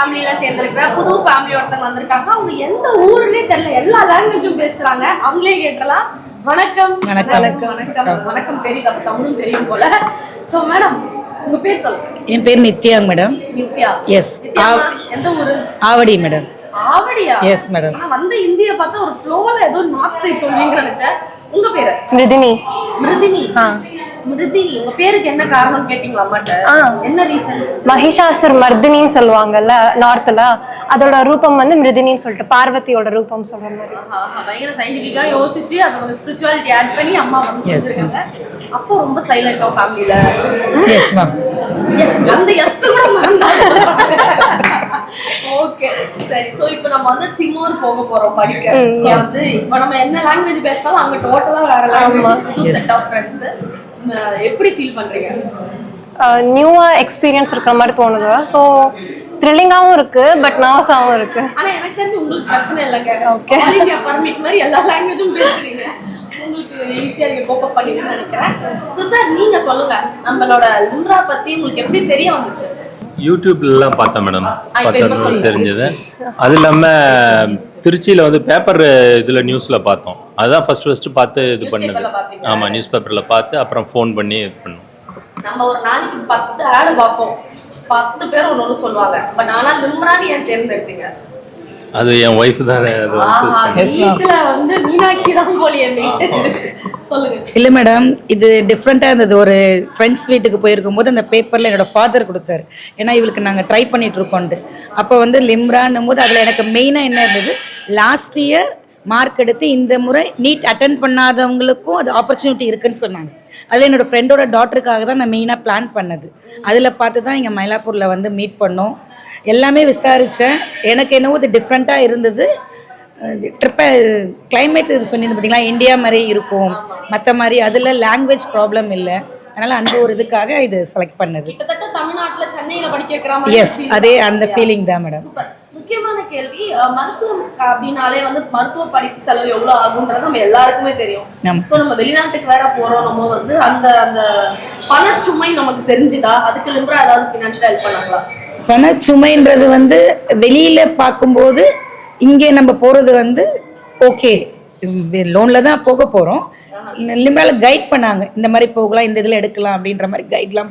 ஃபேமிலியில சேர்ந்திருக்கிற புது ஃபேமிலி ஒருத்தங்க வந்திருக்காங்க. அவங்க எந்த ஊர்லயே தெரியல. எல்லா லாங்குவேஜும் பேசுறாங்க. அவங்களே கேட்டலாம் வணக்கம். வணக்கம். வணக்கம். வணக்கம். தெரியுது. அப்ப தமிழும் தெரியும் போல. சோ மேடம் உங்க பேர் சொல்லுங்க. என் பேர் நித்யாங்க மேடம் நித்யா. நித்யா ஆ- எந்த ஊரு? ஆவடி மேடம் ஆவடியா? Yes, madam. ஆனா வந்த இந்திய பார்த்தா ஒரு ஃப்ளோல ஏதோ நார்த் சைடு சொல்வீங்கன்னு நினைச்சேன். உங்க பேரு? மிருதினி. மிருதினி. ஆ. மிருதினி உங்க பேருக்கு என்ன காரணம் கேட்டீங்களா அம்மாட்ட? ஆ. என்ன ரீசன் மகிஷாசுர் மர்தினின்னு சொல்லுவாங்கல்ல நார்த்ல அதோட ரூபம் வந்து மிருதினின்னு சொல்லிட்டு பார்வதியோட ரூபம் சொல்ற மாதிரி. பயங்கர சயின்டிபிக்கா யோசிச்சு அது ஒரு ஸ்பிரிச்சுவாலிட்டி ஆட் பண்ணி அம்மா வந்து அப்போ ரொம்ப சைலண்டா ஃபேமிலில எஸ் மேம் எஸ் அந்த எஸ் ஓகே சரி. சோ இப்போ நம்ம வந்து திமோர் போக போறோம் படிக்க. சோ வந்து இப்போ நம்ம என்ன லாங்குவேஜ் பேசினாலும் அங்க டோட்டலா வேற லாங்குவேஜ். செட் ஆஃப் ஃப்ரெண்ட்ஸ் எப்படி ஃபீல் பண்றீங்க? நியூவா எக்ஸ்பீரியன்ஸ் இருக்கிற மாதிரி தோணுது. ஸோ த்ரில்லிங்காகவும் இருக்கு பட் நர்வஸாகவும் இருக்கு. ஆனா எனக்கு தெரிஞ்சு உங்களுக்கு பிரச்சனை இல்லைங்க. இந்தியா பர்மிட் மாதிரி எல்லா லாங்குவேஜும் பேசுறீங்க. உங்களுக்கு ஈஸியா நீங்க கோப்பப் பண்ணிடுன்னு நினைக்கிறேன். சோ சார் நீங்க சொல்லுங்க நம்மளோட லும்ரா பத்தி உங்களுக்கு எப்படி தெரிய வந்துச்சு? யூடியூப்லலாம் பார்த்தேன் மேடம். இப்ப இப்ப பார்த்தா சொல்லுங்க. தெரிஞ்சது. அது இல்லாமல் திருச்சியில் வந்து பேப்பர் இதில் நியூஸில் பார்த்தோம். அதுதான் ஃபர்ஸ்ட் ஃபர்ஸ்ட் பார்த்து இது பண்ணது? ஆமாம் நியூஸ் பேப்பரில் பார்த்து அப்புறம் ஃபோன் பண்ணி இது பண்ணோம். நம்ம ஒரு நாளைக்கு பத்து ஆடு பார்ப்போம். பத்து பேர் ஒன்று ஒன்று சொல்லுவாங்க. பட் ஆனா லும்ரான்னு ஏன் தேர்ந்தெடுத்தீங்க அது என் ஒய்ஃப் தான் அதை வந்து மீனாட்சி தான் போலியே இல்லை மேடம் இது டிஃப்ரெண்ட்டாக இருந்தது. ஒரு ஃப்ரெண்ட்ஸ் வீட்டுக்கு போயிருக்கும் போது அந்த பேப்பரில் என்னோட ஃபாதர் கொடுத்தாரு. ஏன்னா இவளுக்கு நாங்கள் ட்ரை பண்ணிட்டு இருக்கோன்ட்டு அப்போ வந்து லிம்ரான்னும் போது அதில் எனக்கு மெயினாக என்ன இருந்தது? லாஸ்ட் இயர் மார்க் எடுத்து இந்த முறை நீட் அட்டன் பண்ணாதவங்களுக்கும் அது ஆப்பர்ச்சுனிட்டி இருக்குன்னு சொன்னாங்க. அதில் என்னோட ஃப்ரெண்டோட டாட்டருக்காக தான் நான் மெயினாக பிளான் பண்ணது. அதில் பார்த்து தான் இங்கே மயிலாப்பூரில் வந்து மீட் பண்ணோம். எல்லாமே விசாரித்தேன் எனக்கு என்னவோ இது டிஃப்ரெண்ட்டாக இருந்தது. ட்ரிப்பை கிளைமேட் இது சொன்னீங்க பார்த்தீங்களா இந்தியா மாதிரி இருக்கும். மற்ற மாதிரி அதில் லாங்குவேஜ் ப்ராப்ளம் இல்லை. அதனால் அந்த ஒரு இதுக்காக இது செலக்ட் பண்ணது. கிட்டத்தட்ட தமிழ்நாட்டுல சென்னையில படிக்க வைக்கிற மாதிரி எஸ் அதே. அந்த ஃபீலிங் தான் மேடம் முக்கியமான கேள்வி மருத்துவம் அப்படின்னாலே வந்து மருத்துவ படிப்பு செலவு எவ்வளவு ஆகுன்றது நம்ம எல்லாருக்குமே தெரியும். சோ நம்ம வெளிநாட்டுக்கு வேற போறோம் போது வந்து அந்த அந்த பணச்சுமை நமக்கு தெரிஞ்சுதா? அதுக்கு லிம்பரா ஏதாவது ஃபினான்ஷியலா ஹெல்ப் பண்ணாங்களா? பணச்சுமைன்றது வந்து வெளியில் பார்க்கும்போது இங்கே நம்ம போகிறது வந்து ஓகே லோனில் தான் போக போகிறோம் லிம்ரால கைட் பண்ணாங்க. இந்த மாதிரி போகலாம் இந்த இதில் எடுக்கலாம் அப்படின்ற மாதிரி கைட்லாம்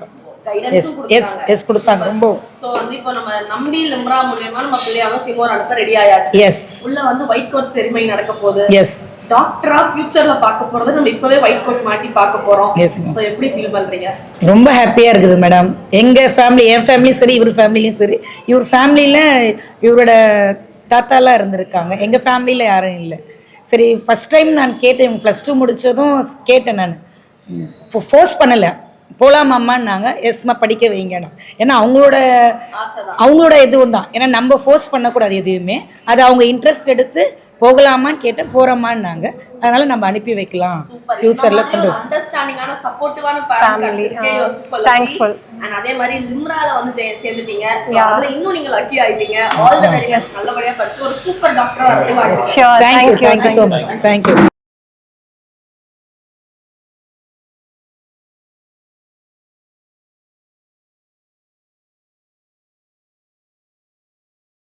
எஸ் எஸ் எஸ் கொடுத்தாங்க. ரொம்ப சோ வந்து இப்போ நம்ம நம்பி லிம்ரா மூலியமா நம்ம பிள்ளையாவ திமோர் அனுப்ப ரெடி ஆயாச்சு. எஸ் உள்ள வந்து ஒயிட் கோட் செரிமனி நடக்க போகுது. எஸ் டாக்டரா ஃபியூச்சர்ல பார்க்க போறது நம்ம இப்பவே ஒயிட் கோட் மாட்டி பார்க்க போறோம். சோ எப்படி ஃபீல் பண்றீங்க? ரொம்ப ஹாப்பியாக இருக்குது மேடம் எங்கள் ஃபேமிலி என் ஃபேமிலியும் சரி இவர் ஃபேமிலியும் சரி. இவர் ஃபேமிலியில் இவரோட தாத்தாலாம் இருந்திருக்காங்க. எங்கள் ஃபேமிலியில் யாரும் இல்லை. சரி ஃபஸ்ட் டைம் நான் கேட்டேன். ப்ளஸ் டூ முடித்ததும் கேட்டேன் நான். இப்போ ஃபோர்ஸ் பண்ணலை. போகலாமாம்மான்னாங்க எஸ்மா படிக்க வைங்கண்ணா ஏன்னா அவங்களோட அவங்களோட இதுவும் தான் ஏன்னா நம்ம ஃபோர்ஸ் பண்ணக்கூடாது எதுவுமே. அது அவங்க இன்ட்ரெஸ்ட் எடுத்து போகலாமான்னு கேட்டேன் போகிறோமான்னாங்க அதனால நம்ம அனுப்பி வைக்கலாம். ஃப்யூச்சரில் கொண்டு அண்டர்ஸ்டாண்டிங்கான சப்போர்ட்டிவான ஆ, thankful. அண்ட் அதே மாதிரி லிம்ரால வந்து சேர்ந்துட்டீங்க. அதுல இன்னும் நீங்க லக்கி ஆயிட்டீங்க. ஆல் தி வெரி பெஸ்ட் நல்லபடியா படிச்சு ஒரு சூப்பர் டாக்டரா. Sure thank you thank you so much thank you